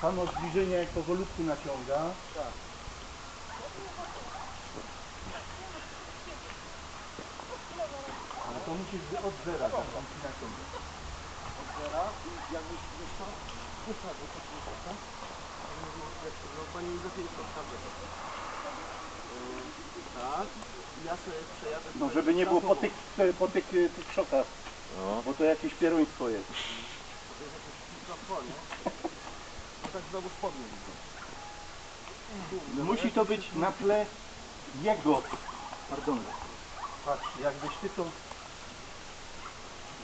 samo zbliżenie jak powolutku naciąga. Tak. Ale to musisz od zera zacząć naciągać. Od zera i jakbyś wiesz co, puszcza go to puszcza, tak? No pani mi lepiej to wskaże. Tak. Ja sobie przejadę. No żeby nie było po tych, po tych, tych szokach, No. bo to jakieś pieruństwo jest. No tak znowu spodnie widzę. Musi to być na tle jego. Pardon. Patrz, jakbyś ty to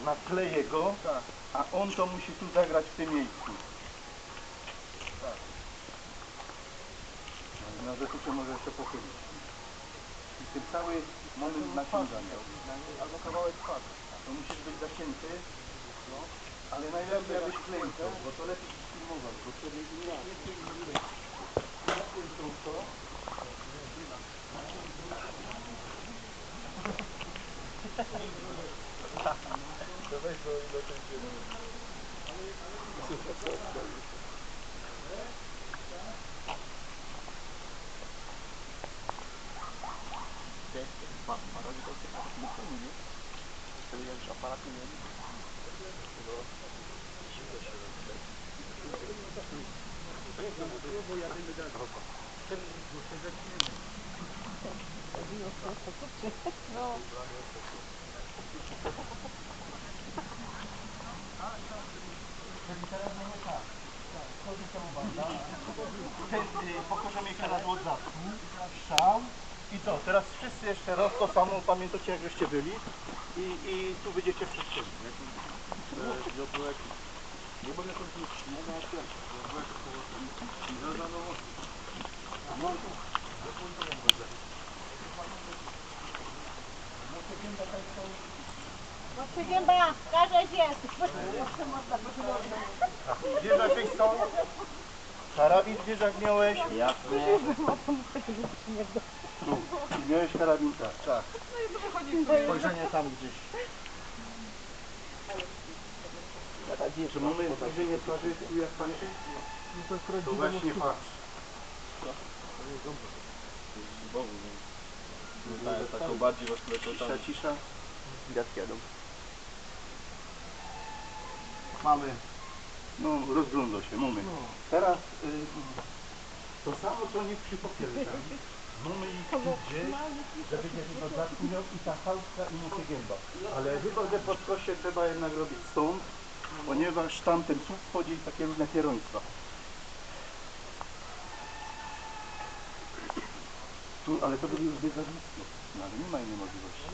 na tle jego, Tak. a on to musi tu zagrać w tym miejscu. Tak. No, tu się może jeszcze pochylić. I ten cały moment naciągania. Albo kawałek twarzy. To musisz być zacięty, no, ale najlepiej jakbyś kleił bo to lepiej filmować, bo wtedy ten, y, pokażemy jeszcze raz od zasłu, strzał. I co, teraz wszyscy jeszcze raz to samo, pamiętacie jak żeście byli? I, i tu będziecie wszyscy. No Gęba, każeś jest. Zwierzak gdzieś są? Karabin zwierzak miałeś? Jasne. Tu. Miałeś karabin tak. Tak. Spojrzenie tam gdzieś. Czy mamy zbliżenie twarzy tu jak pan się? To właśnie patrz. Tak, taką bardziej rozklepotą. Cisza, cisza. Gwiazdki jadą. Mamy. No rozgląda się, moment. Teraz y, to samo co nie przy popierze. Mamy ich gdzieś, żeby nie tylko zatknął i ta chałka i się gęba. Ale chyba, że pod koście trzeba jednak robić stąd, ponieważ tam ten słup wchodzi takie różne pieroństwa. Tu, ale to by już zbyt za. No ale nie ma innej możliwości.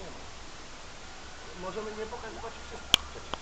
Możemy nie pokazywać wszystkich przecież.